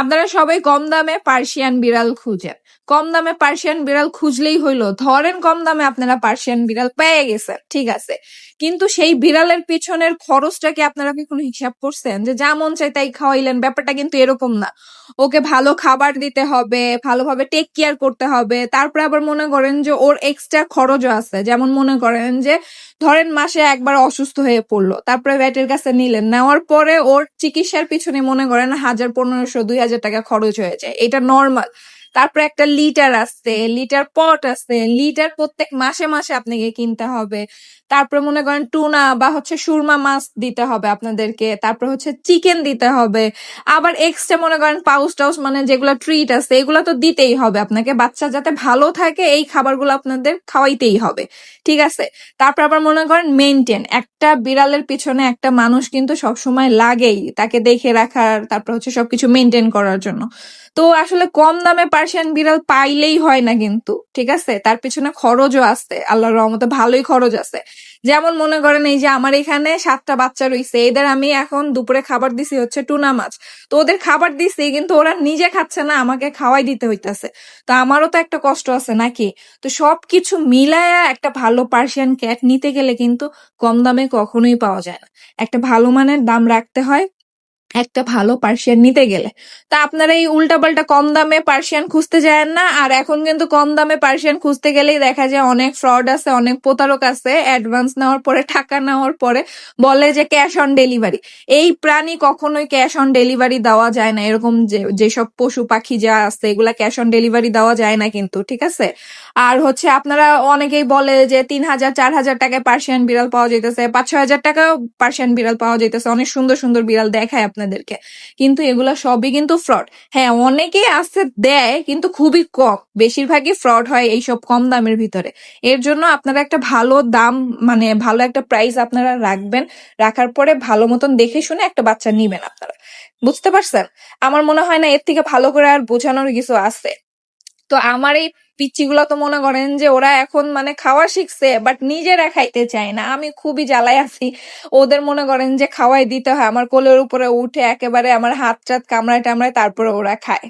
আপনারা সবাই কম দামে পার্সিয়ান বিড়াল খুঁজেন। কম দামে পার্সিয়ান বিড়াল খুঁজলেই হইল, ধরেন কম দামে আপনারা পার্সিয়ান বিড়াল পেয়ে গেছেন, ঠিক আছে। কিন্তু সেই বিড়ালের পিছনের খরচটা কি আপনারা কি কোনো হিসাব করছেন? যে যা মন চাই তাই খাওয়াইলেন, ব্যাপারটা কিন্তু এরকম না। ওকে ভালো খাবার দিতে হবে, ভালোভাবে টেক কেয়ার করতে হবে, তারপরে আবার মনে করেন যে ওর এক্সট্রা খরচও আছে। যেমন মনে করেন যে ধরেন মাসে একবার অসুস্থ হয়ে পড়ল, তারপরে ভ্যাটের কাছে নিলেন, নেওয়ার পরে ওর চিকিৎসার পিছনে মনে করেন হাজার পনেরোশো, দুই হাজার টাকা খরচ হয়ে যায়। এটা নর্মাল তারপরে একটা লিটার আছে, লিটার পট আছে, লিটার প্রত্যেক মাসে মাসে আপনাকে কিনতে হবে। তারপরে মনে করেন টুনা বা হচ্ছে সুরমা মাছ দিতে হবে আপনাদেরকে, তারপরে হচ্ছে চিকেন দিতে হবে। আবার এক্সট্রা মনে করেন পাউস টাউস মানে যেগুলো ট্রিট আছে, এগুলো তো দিতেই হবে আপনাকে। বাচ্চা যাতে ভালো থাকে, এই খাবারগুলো আপনাদের খাওয়াইতেই হবে। ঠিক আছে? তারপর আবার মনে করেন মেনটেন একটা বিড়ালের পিছনে একটা মানুষ কিন্তু সবসময় লাগেই, তাকে দেখে রাখার, তারপর হচ্ছে সবকিছু মেনটেন করার জন্য। তো আসলে কম দামে পার্সিয়ান বিড়াল পাইলেই হয় না কিন্তু, ঠিক আছে? তার পিছনে খরচও আছে, আল্লাহর রহমতে ভালোই খরচ আছে। যেমন মনে করেন এই যে আমার এখানে সাতটা বাচ্চা রয়েছে এদের আমি এখন দুপুরে খাবার দিছি হচ্ছে টুনা মাছ। তো ওদের খাবার দিছি কিন্তু ওরা নিজে খাচ্ছে না, আমাকে খাওয়াই দিতে হইতাছে। তো আমারও তো একটা কষ্ট আছে নাকি? তো সবকিছু মিলায়া একটা ভালো পার্সিয়ান ক্যাট নিতে গেলে কিন্তু কম দামে কখনোই পাওয়া যায় না। একটা ভালো মানের দাম রাখতে হয় একটা ভালো পার্সিয়ান নিতে গেলে। তা আপনারা এই উল্টাপাল্টা কম দামে পার্সিয়ান খুঁজতে যায় না, আর এখন কিন্তু কম দামে পার্সিয়ান খুঁজতে গেলেই দেখা যায় অনেক ফ্রড আছে, অনেক প্রতারক আছে। অ্যাডভান্স নেওয়ার পরে, টাকা নেওয়ার পরে বলে যে ক্যাশ অন ডেলিভারি এই প্রাণী কখনোই ক্যাশ অন ডেলিভারি দেওয়া যায় না। এরকম যে, যেসব পশু পাখি যা আছে, এগুলা ক্যাশ অন ডেলিভারি দেওয়া যায় না কিন্তু, ঠিক আছে? আর হচ্ছে আপনারা অনেকেই বলে যে তিন হাজার, চার হাজার টাকায় পার্সিয়ান বিড়াল পাওয়া যাইতেছে, পাঁচ, ছয় হাজার টাকাও পার্সিয়ান বিড়াল পাওয়া যাইতেছে। অনেক সুন্দর সুন্দর বিড়াল দেখায় আপনাদেরকে। কিন্তু এগুলা সবই কিন্তু ফ্রড হ্যাঁ অনেকেই আছে দেয়, কিন্তু খুবই কম। বেশিরভাগই ফ্রড হয় এইসব কম দামের ভিতরে। এর জন্য আপনারা একটা ভালো দাম মানে ভালো একটা প্রাইস আপনারা রাখবেন। রাখার পরে ভালো মতন দেখে শুনে একটা বাচ্চা নিবেন আপনারা। বুঝতে পারছেন? আমার মনে হয় না এর থেকে ভালো করে আর বোঝানোর কিছু আছে। তো আমার এই পিচ্চিগুলো তো মনে করেন যে ওরা এখন মানে খাওয়া শিখছে বাট নিজেরা খাইতে চায় না। আমি খুবই জ্বালায় আছি। ওদের মনে করেন যে খাওয়াই দিতে হয়। আমার কোলের উপরে উঠে একেবারে আমার হাত টাত কামড়ায় টামড়ায় তারপরে ওরা খায়।